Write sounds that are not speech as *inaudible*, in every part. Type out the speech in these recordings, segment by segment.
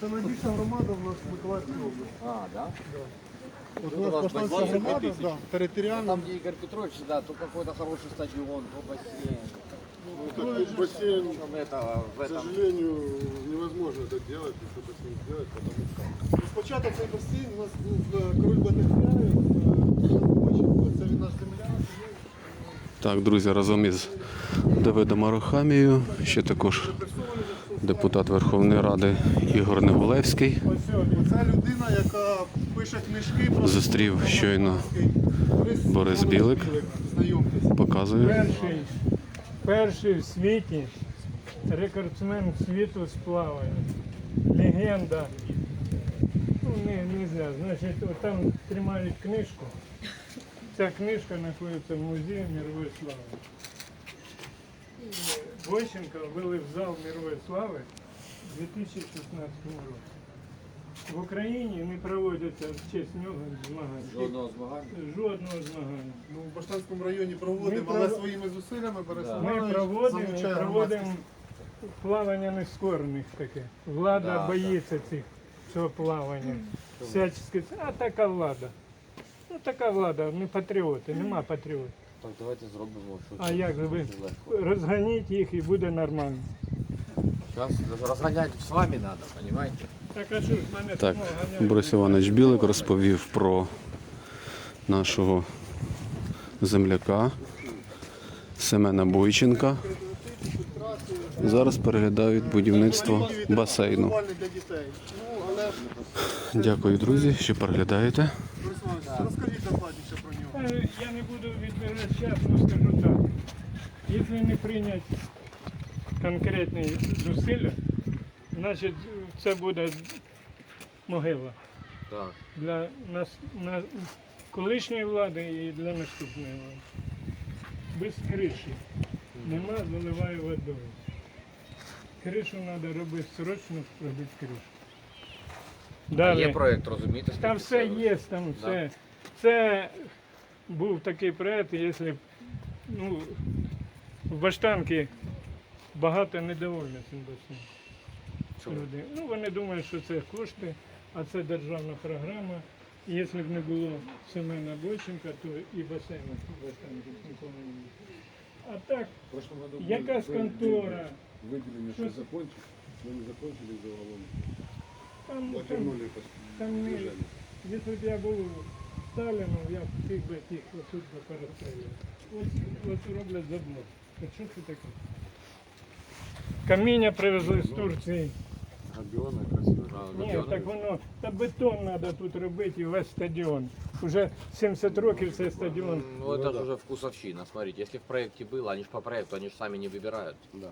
Це найбільша громада в нас в Миколаївській області. А, да? От Ну, у у нас вас Баштанська бассейн громада, тисяч. да, територіально. Там, где Игорь Петрович, да, то какой-то хороший стадион, то бассейн. Такой бассейн, Там это, в к этом. сожалению, невозможно это делать и что-то с ним сделать, потому что Спочатку цей басейн у нас був е, король Батифляєв, е, це він наш земляк. Так, друзі, разом із Давидом Арахамією, ще також депутат Верховної Ради Ігор Негулевський. Це людина, яка пише книжки про Зустрів щойно Борис, Білик. Показую. Перший, в світі рекордсмен світу з плавання. Легенда. Ну, не, не знаю. Значить, там тримають книжку. Ця книжка знаходиться в музеї мирової слави. І Бойченко ввели в зал мирової слави у 2016 році. В Україні не проводяться в честь нього змагань. Жодного змагання. Жодного змагання. Ну, в Баштанському районі проводимо, Ми але пров- своїми зусиллями Борис Ми проводимо, залучає проводимо громадськість. плавання нескорених таке. Влада Да, боїться цих цього плавання. Всячески. А така влада. Ну така влада, ми патріоти, нема патріотів. Так, давайте зробимо щось. А як же ви розганіть їх і буде нормально. Сейчас разгонять с вами надо, понимаете? Так а що ж мене Так? Борис Іванович Білик розповів про нашого земляка Семена Бойченка. Зараз переглядають будівництво басейну. Ну, Дякую, друзі, що переглядаєте. Розкажіть докладніше про нього. Я не буду відбирати час, але скажу так. Якщо не прийняти конкретні зусилля, значить це буде могила Так. для нас, на, колишньої влади і для наступної влади. Без криші. Нема, заливаю водою. Кришу треба робити срочно, робити кришу. Далі. Є проект, розумієте? Там все є, там все. Це був такий проект, якщо б, ну, в Баштанки багато недовольних. Чому? люди. Ну, вони думають, що це кошти, а це державна програма. І якщо б не було Семена Бойченка, то і басейну в Баштанки ніколи не було. А так, году якась контора, выделили, Что? закончить, но не закончили уголовника. там, там, Вернули по там не, движению. Якщо б я був Сталіном, я б тих би тих отут би перестрілював. Ось, ось роблять забор. Так що це таке? Каміння привезли з Турції. Габиона красиво. А, Ні, ну, так воно, та бетон треба тут робити і весь стадіон. Уже 70 років цей стадіон. Ну, это же уже вкусовщина, смотрите. Если в проекте было, они же по проекту, они же сами не выбирают. Да.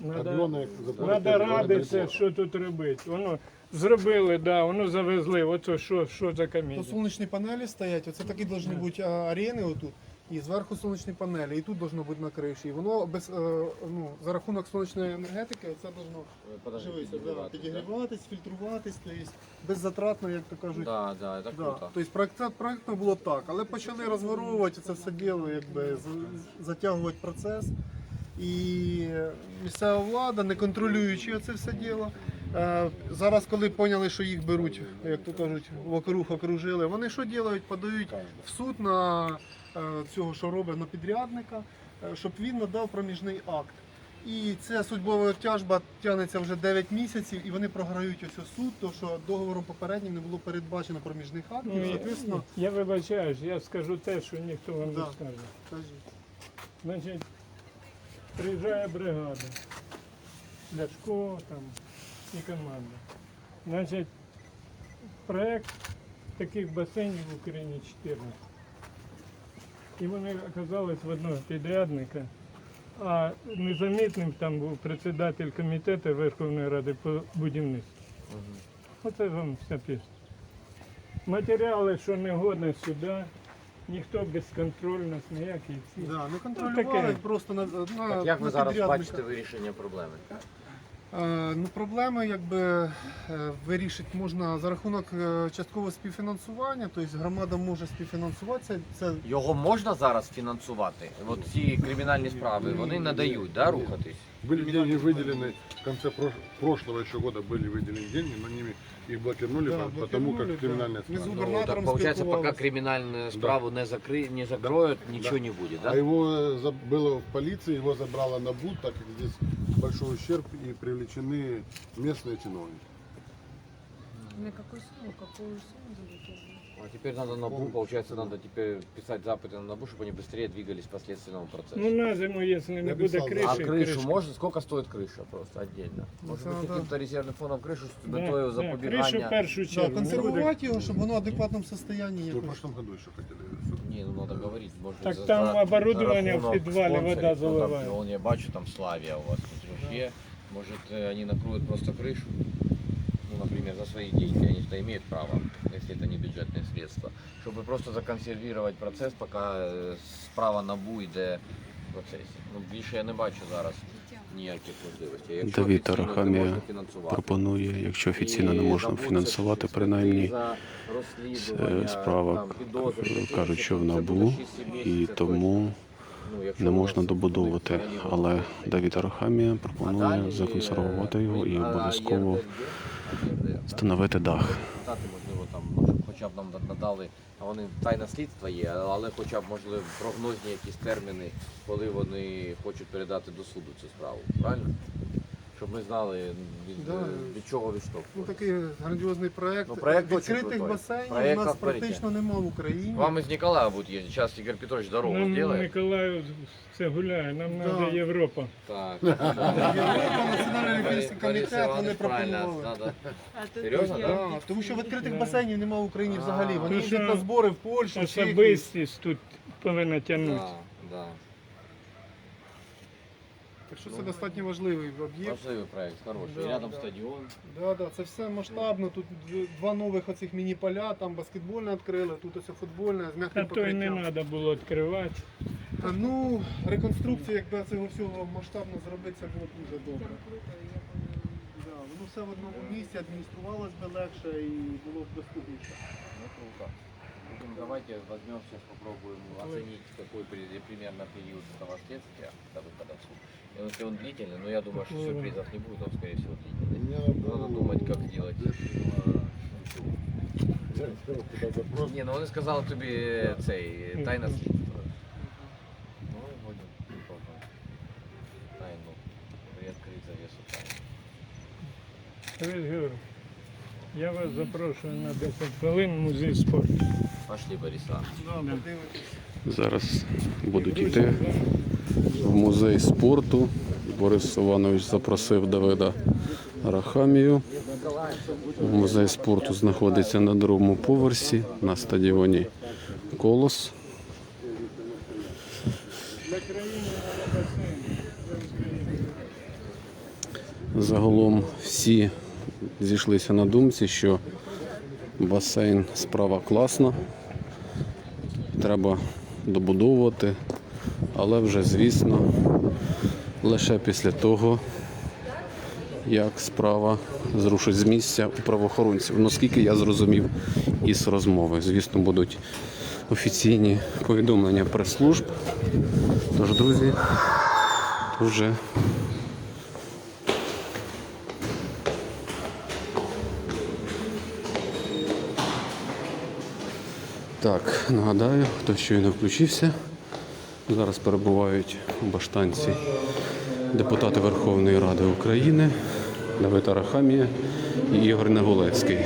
Надо, Габиона забор. надо радитися, що тут робити. Воно зробили, да, воно завезли. Оце що, що за То сонячні панелі стоять, оце такі повинні бути а, арени отут. І зверху сонячні панелі, і тут должно бути на криші. І воно без, е, ну, за рахунок сонячної енергетики це должно живитися, да, підігріватись, фільтруватись, тобто беззатратно, як то кажуть. Да, да, это Да. круто. Тобто проект, проектно було так, але почали розворовувати це все діло, якби з- затягувати процес. І місцева влада, не контролюючи це все діло. Е, Зараз, коли поняли, що їх беруть, як то кажуть, вокруг окружили, вони що роблять? Подають в суд на е, цього, що робить на підрядника, е, щоб він надав проміжний акт. І ця судьбова тяжба тягнеться вже 9 місяців, і вони програють ось суд, то що договором попереднім не було передбачено проміжних актів. Ну, Соответственно, я вибачаюсь, я скажу те, що ніхто вам Да. не скаже. кажіть. Значить, приїжджає бригада. Ляшко там і команда. Значить, проект таких басейнів в Україні 14. І вони оказались в одного підрядника. А незамітним там був председатель комітету Верховної Ради по будівництву. Оце вам вся пісня. Матеріали, що не годне сюди, ніхто безконтрольно, ніякий ці. Да, не Ну, контролювали таке. просто на, на, Так як ви на зараз підрядника. бачите вирішення проблеми? Е, ну, проблеми якби е, вирішити можна за рахунок е, часткового співфінансування, тобто громада може співфінансуватися. Це Його можна зараз фінансувати? От ці кримінальні справи, вони надають, да, рухатись? Были деньги выделены в конце прош- прошлого еще года были выделены деньги, но ними их блокировали, Да, по- потому блокировали, как криминальная да. Ми з справа. Ну, губернатором так получается, пока спілкувалися. криминальную справу не, закры... не закроют, ничего не будет, да? А его э, за- было в полиции, его забрала НАБУ, так как здесь большой ущерб и привлечены местные чиновники. На какую сумму? Какую сумму заблокировали? А теперь надо НАБУ, получается, надо теперь писать запыты на НАБУ, чтобы они быстрее двигались по следственному процессу. Ну на зиму, якщо не буде Написав, да. криші, а крышу кришка. можно? Сколько стоит крыша просто отдельно? Может это быть, надо- каким-то резервным фондом крышу с Да, метою да, Кришу в запобігання? першу Да, чергу. не буде. консервувати його, щоб воно в адекватному стані Мы в якось. прошлом году еще хотели. всё. Не, ну надо говорить, может Так за- там за- оборудование за в рахунок підвалі, спонсорів, вода ну, там, заливає. Вон я бачу, там Славія у вас тут же є. Может, э, они накроют просто крышу? Ну, например, за свои деньги, они же имеют право, если это не бюджетные средства. Чтобы просто законсервировать процесс, пока э, справа НАБУ йде в процесі. Ну, більше я не бачу зараз ніяких можливостей. Якщо Давид офіційно це Арахамія можна фінансувати. Пропонує, якщо офіційно не І можна НАБУ це фінансувати, ж принаймні за розслідування, це справа там, підозри, е, кажуть, що в це буде НАБУ, 6-7 і місяців тому Ну, якщо не у нас можна добудовувати. будуть Але реальні Давід Арахамія А пропонує далі, законсервувати його і а обов'язково ЄРДР, ЄРДР, так? встановити дах. Можливо, там, ну, щоб хоча б нам надали, а вони тайне слідство є, але хоча б, можливо, прогнозні якісь терміни, коли вони хочуть передати до суду цю справу. Правильно? Щоб ми знали, від, Да. від чого Ну відштовхувати. такий грандіозний проект. Ну, проект Відкритих крутой. басейнів Проект у нас авторитет. практично нема в Україні. Вам із Ніколая будуть їздити. Зараз Ігор Петрович дорогу Нам зробить. Миколаїв це гуляє, нам Да. треба Європа. Так. *laughs* Європа, Національний олімпійський Борис комітет, вони правильно, пропонували. А тут Серйозно, да? Да, тому що відкритих Да. басейнів немає в Україні взагалі. Вони що на збори в Польщу, в Чехію. Особистість тут повинна тягнути. Да, да. Так що це достатньо важливий об'єкт. Важливий проект, хороший. Да, Рядом да. стадіон. Да, да, це все масштабно. Тут два нових оцих міні-поля, там баскетбольне відкрили, тут ось футбольне з Та м'яким то й не покриттям. треба було відкривати. Та, Ну, реконструкція, якби цього всього масштабно зробити, це було б дуже добре. Да, воно все в одному місці, адмініструвалось би легше і було б доступніше. Ну, круто. Ну, Давайте возьмем сейчас попробуем оценить, какой при- примерно период этого следствия до выхода в суд. И если он длительный, но я думаю, что Мгм. сюрпризов не будет, он скорее всего длительный. Мне Надо думать, как делать. Я сделал туда запрос. Ні, ну вони сказали тобі е, цей тайна слідство. Ну, і будемо пробувати. Тайну. Приоткрити завісу тайну. Тарас Георгійович, я вас запрошую на 10 хвилин в музей спорту. Пошли, подивитись. Зараз будуть йти в музей спорту. Борис Іванович запросив Давида Рахамію. Музей спорту знаходиться на другому поверсі на стадіоні Колос. Загалом всі зійшлися на думці, що басейн справа класна. Треба добудовувати, але вже, звісно, лише після того, як справа зрушить з місця у правоохоронців. Ну, скільки я зрозумів із розмови. Звісно, будуть офіційні повідомлення прес-служб. Тож, друзі, вже Так, нагадаю, хто щойно включився. Зараз перебувають у баштанці депутати Верховної Ради України Давид Арахамія і Ігор Негулевський.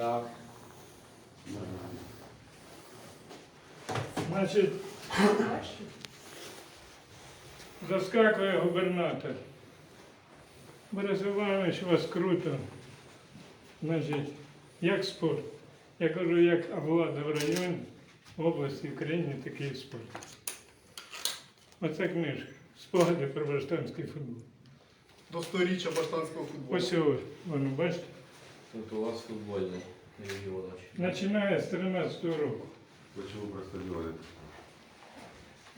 Так. Значить, заскакує губернатор. Борис Іванович, у вас круто. Значить, як спорт. Я кажу, як влада в районі, в області, в країні, такий спорт. Оце книжка. Спогади про баштанський футбол. До сторіччя баштанського футболу. Ось ось, воно, бачите? Тут у вас футбольний регіон. Починає з 13 року. Почему просто делали?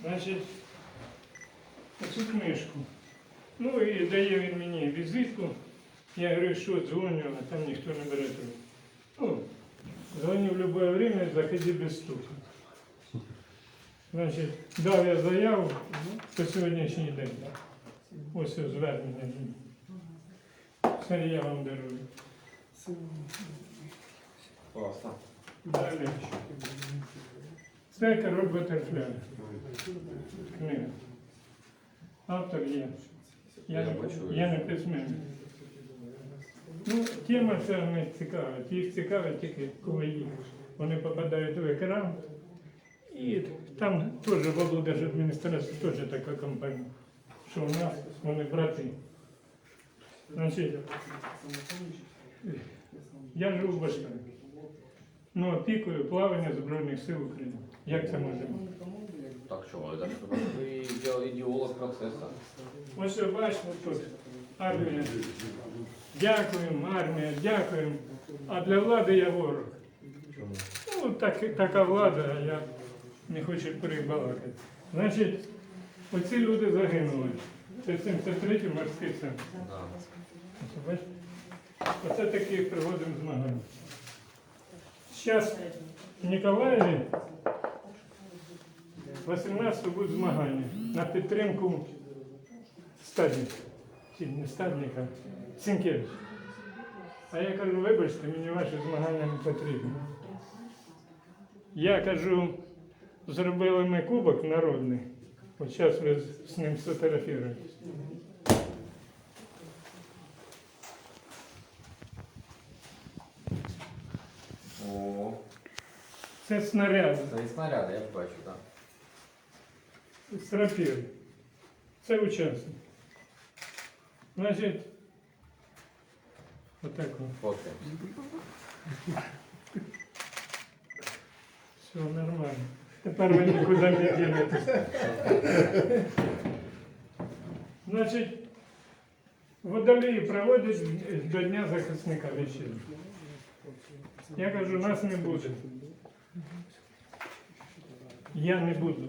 Значить, оцю книжку. Ну і дає він мені візитку. Я говорю, що дзвоню, а там ніхто не бере трубку. Ну, дзвоню в будь-яке время, заходи без стуку. Значить, дав я заяву по сьогоднішній день. Ось ось звернення. Це я вам дарую. Классно. Далі. Це король Батерфляй. Книга. Автор є. Я, Я не, бачу. я не письменник. Ну, тема ця не цікава. Їх цікавить тільки коли їх. Вони попадають в екран. І там теж в облдержадміністрації теж така компанія, що у нас вони брати. Значить, я живу в Башкирі. Ну, опікую плавання Збройних сил України. Як це може бути? Так что, это что вы идео- идеолог процесса. Ось ви бачите тут армія. Дякуємо, армія, дякуємо. А для влади я ворог. Ну, так, така влада, а я не хочу перебалакати. Значить, оці люди загинули. Це 73-й морський центр. Оце, такі проводимо змагання. Зараз в Ніколаєві 18 будуть змагання на підтримку стадника. Чи не стадника, Сінкевич. А я кажу, вибачте, мені ваші змагання не потрібні. Я кажу, зробили ми кубок народний. От зараз ви з ним сфотографіруєтесь. Це снаряд. это и снаряды, я бачу, да. Стропір. Це учасник. Значить, отак от. Фоткаемся. Все нормально. Тепер ви нікуди не дінетеся. Значить, водолії проводять до Дня захисника вечірню. Я кажу, нас не буде. Я не буду.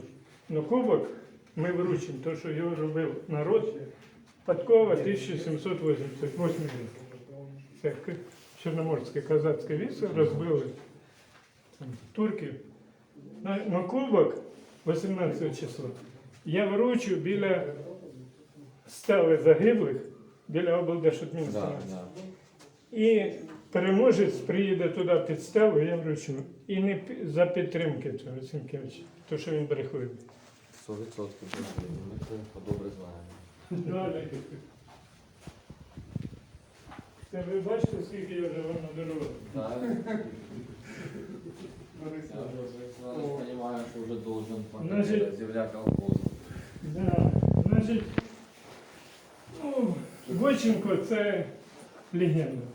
Ну кубок ми вручимо, то, що його робив народ, Подкова 1788 рік. Це Чорноморське козацьке військо розбили турків. На кубок 18 числа я вручу біля стели загиблих біля облдержадміністрації. І переможець приїде туди під стелу, я вручу. І не пі- за підтримки цього Сінкевича, то що він брехливий. Сто відсотків. Ми це добре знаємо. Далі. Це ви бачите, скільки я вже вам надарував? Да. Я уже понимаю, что уже должен Значит- земля колхоз. Да, значить, ну, Бойченко це легенда.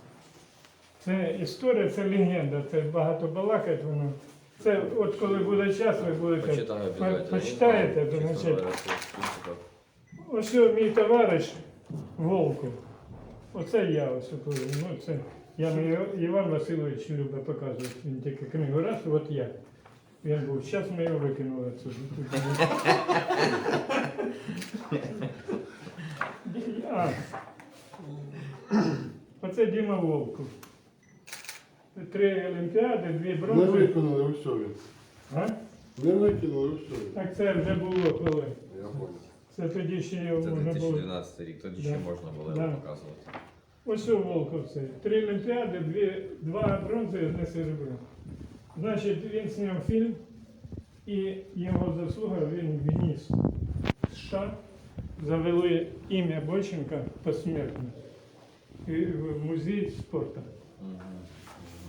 Це історія, це легенда. Це багато балакать воно. Це от коли буде час, ви будете Почитаю по- обязательно. почитаєте, то Честно значить. говоря, что в принципе, Ось о, мій товариш Волков. Оце я ось коли. Ну, це я не Іва- Іван Васильович любить показувати. Він тільки книгу раз, от я. Він був. Зараз ми його викинули отсюди. *laughs* А. Оце Діма Волков. Три олімпіади, дві Не бронзи. викинули усе він. А? Не викинули усе. Так це вже було коли. Я понял. Це тоді ще його Це можна було. 2012 рік, тоді ще Да. можна було Да. показувати. Ось у Волковці. Три олімпіади, дві, два бронзи одне серебро. Значить, він зняв фільм, і його заслуга він вніс в США, завели ім'я Бойченка посмертно і в музей спорту. Мгм.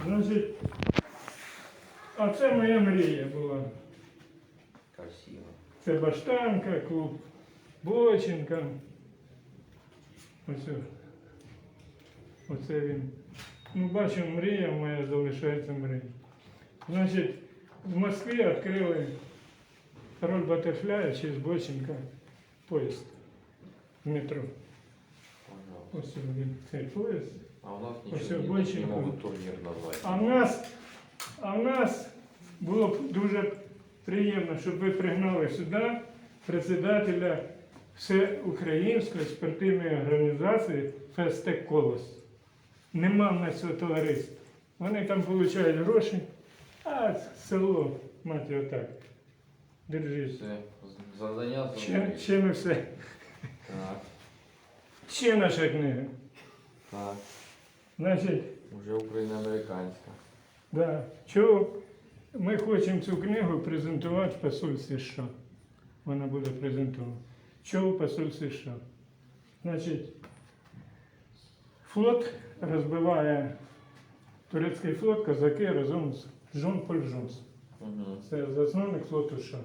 Значить, а це моя мрія була. Красиво. Це Баштанка, клуб Бойченка. Ось. о. Оце він. Ну, бачу, мрія моя залишається мрією. Значить, в Москві відкрили король Батерфляя через Бойченка поїзд в метро. Пожалуйста. Ось він цей поїзд. А у нас Ось нічого не, не Бойченко. можуть турнір назвати. А в нас, а в нас було б дуже приємно, щоб ви пригнали сюди председателя Всеукраїнської спортивної організації Фестек Колос. Нема в нас цього товариства. Вони там отримують гроші, а село, мать його так. Держись. Все. Завдання Ще, зробили. ще не все. Так, Ще наша книга. так. Значить, Уже україно-американська. да, чого ми хочемо цю книгу презентувати в посольстві США. Вона буде презентована. Чого в посольстві США? Значить, флот розбиває турецький флот, козаки разом з Жон Поль Жонс. Угу. Це засновник флоту США.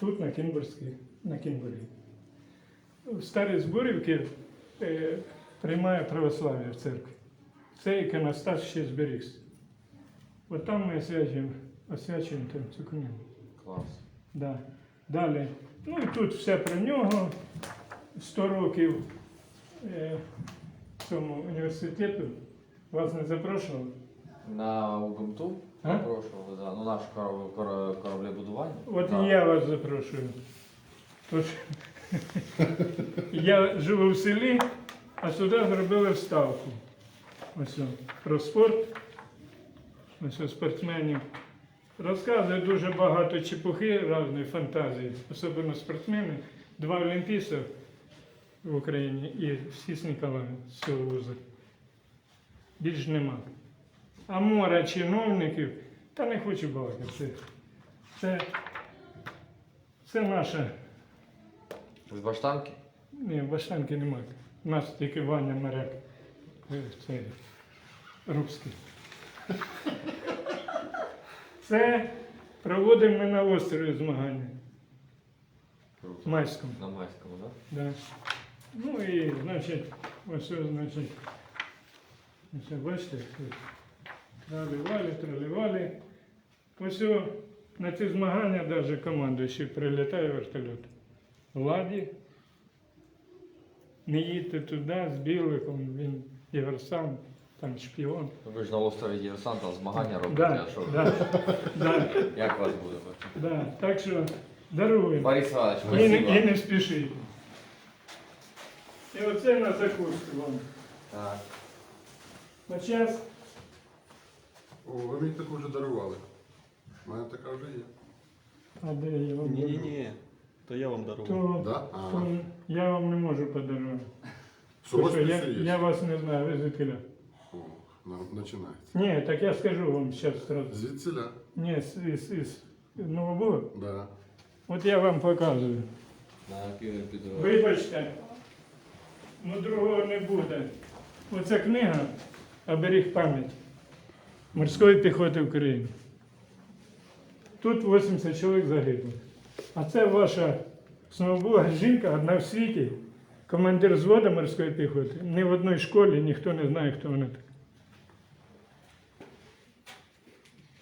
Тут на Кінбурзькій, на Кінбурі. Старі зборівки е, приймає православ'я в церкві. Цей іконостас ще зберігся. От там ми освячуємо, освячуємо там цю книгу. Клас. Да. Далі. Ну і тут все про нього. 100 років е, цьому університету. Вас не запрошували? На УГМТУ А? запрошували, да. Ну наш кораб- кора- кораблебудування. От Да. і я вас запрошую. Тож, *laughs* я живу в селі, а сюди зробили вставку. Ось про спорт. Ось спортсменів. Розказує дуже багато чепухи різної фантазії, особливо спортсмени. Два олімпійця в Україні і всі з Ніколаєва, з цього вузу. Більш нема. А море чиновників, та не хочу балакати. Це, це, це наша. З баштанки? Ні, Баштанки немає. У нас тільки Ваня моряк. Е, Це русський. Це проводимо ми на острові змагання. Майському. На майському, так? Да. Ну і, значить, ось, ось, значить, ось, бачите, тралівалі, тралівалі. Ось на ці змагання навіть командуючий прилітає вертольот. Владі, не їдьте туди з Біликом, він диверсант, там шпіон. Ви ж на острові Діверсанта змагання робите, Да, а що? да, да, Як вас буде? да. Так що даруємо. Борис Іванович, І не, і спасибо. не спішіть. І оце на закуску вам. Так. На час. О, ви мені таку вже дарували. У мене така вже є. А де я вам Ні, ні, дарую? ні. То я вам дарував. То, Да? А, то я вам не можу подарувати. що у вас Тому що я, після є? я вас не знаю, ви звідкиля. О, на- починається. Ні, так я скажу вам зараз сразу. Звідсіля? Ні, з, із, із Новобуга. Да. От я вам показую. На Києві підрозділ. Вибачте, ну другого не буде. Оця книга оберіг пам'ять морської піхоти України. Тут 80 чоловік загибло. А це ваша Сновбуга жінка, одна в світі, командир взводу морської піхоти. Ні в одній школі ніхто не знає, хто вона така.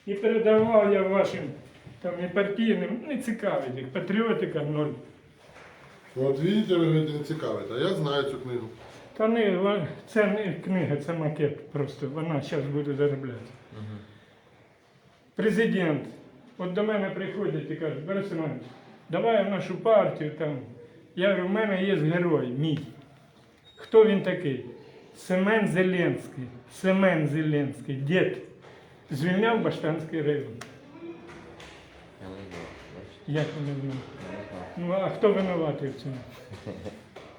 І передавав я вашим там і партійним, не цікавить їх, патріотика ноль. Ну, От видите, ви говорите, не цікавить, а я знаю цю книгу. Та не, ва- це не книга, це макет просто. Вона зараз буде заробляти. Президент. От до мене приходять і кажуть, Борис Іванович, давай в нашу партію там. Я говорю, в мене є герой, мій. Хто він такий? Семен Зеленський. Семен Зеленський, дід. Звільняв Баштанський район. Я. Як не знаю. Ну а хто винуватий в цьому?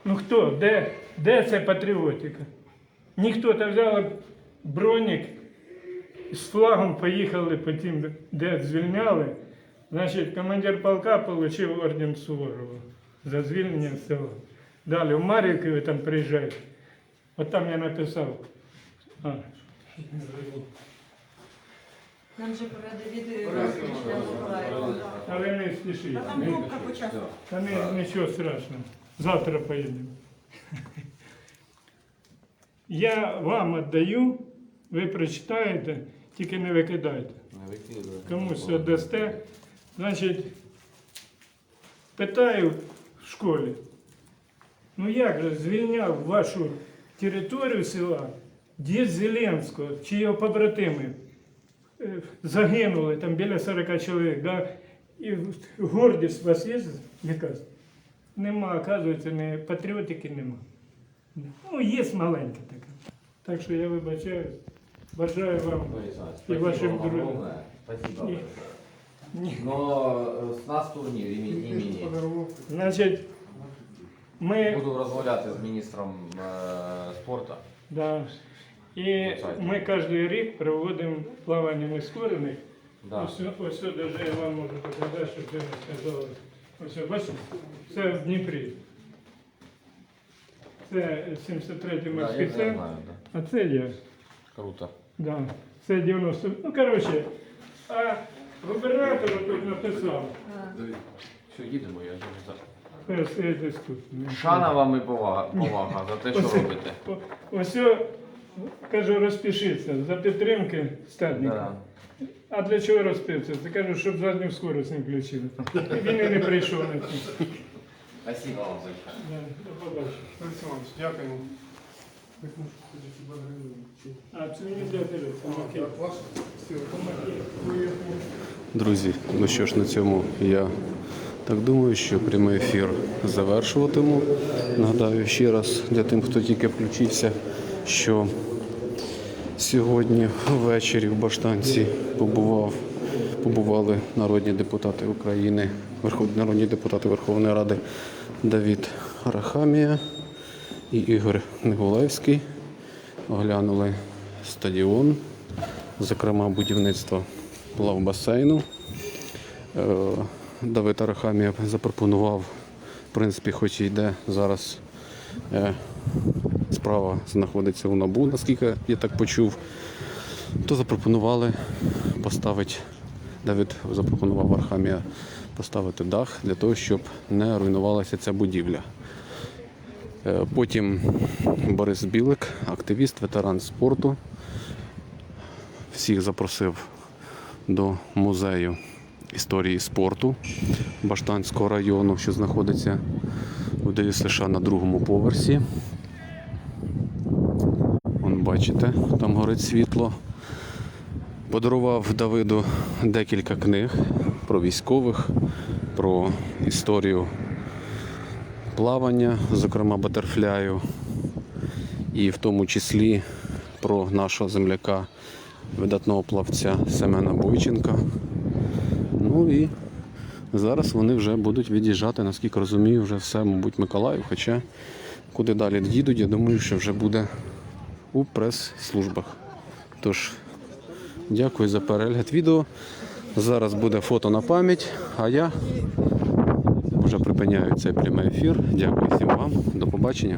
Ну хто? Де, де це патріотика? Ніхто та взяли бронік з флагом поїхали потім, де звільняли. Значить, командир полка отримав орден Суворова за звільнення села. Далі в Мар'ївки там приїжджають. От там я написав. А, Нам же пора від але не спішіть. А там пробка по часу. Та не, нічого страшного. Завтра поїдемо. *laughs* Я вам віддаю, ви прочитаєте, тільки не викидайте. Не викидує. Комусь віддасте. Значить, питаю в школі, ну як же звільняв вашу територію села дід Зеленського, чи його побратими? Е, Загинули там біля 40 чоловік. Да? І гордість у вас є якась? Нема, оказується, не, патріотики нема. Ну, є маленька така. Так що я вибачаю. Бажаю вам. И вашим друзьям. Спасибо. Но э, с нас турнір імені. імені. Значить, ми, Буду розмовляти з міністром е, спорту. да, і ми кожен рік проводимо плавання нескорених. Да. Ось, ось даже я вам можу показати, щоб ви сказали. Ось, бачите, це в Дніпрі. Це 73-й морський я центр, да. а це я. Круто. Да, це 90. Ну, коротше, а губернатор тут написав. Все, їдемо, я вже за. Десь тут. Шана вам і повага, повага за те, що Ось- робите. о- Ось, о, кажу, розпишіться за підтримки статника. Да. А для чого розписуватися? Ти кажу, щоб задню скорость не включили. І він і не прийшов на це. Спасибо вам за Да, До побачення. Іванович, дякуємо. А, це мені для тебе. Друзі, ну що ж, на цьому я так думаю, що прямий ефір завершуватиму. Нагадаю ще раз для тим, хто тільки включився, що сьогодні ввечері в Баштанці побував, побували народні депутати України, народні депутати Верховної Ради Давід Рахамія і Ігор Негулевський. Оглянули стадіон, зокрема будівництво плавбасейну. Е, Давид Арахамія запропонував, в принципі, хоч і йде зараз е, справа знаходиться у НАБУ, наскільки я так почув, то запропонували поставити, Давид запропонував Арахамія поставити дах для того, щоб не руйнувалася ця будівля. Е, Потім Борис Білик, активіст, ветеран спорту, всіх запросив до музею історії спорту Баштанського району, що знаходиться у ДЮСШ на другому поверсі. Вон бачите, там горить світло. Подарував Давиду декілька книг про військових, про історію плавання, зокрема батерфляю, і в тому числі про нашого земляка, видатного плавця Семена Бойченка. Ну і зараз вони вже будуть від'їжджати, наскільки розумію, вже все, мабуть, Миколаїв. Хоча куди далі їдуть, я думаю, що вже буде у прес-службах. Тож, дякую за перегляд відео. Зараз буде фото на пам'ять, а я вже припиняю цей прямий ефір. Дякую всім вам. До побачення.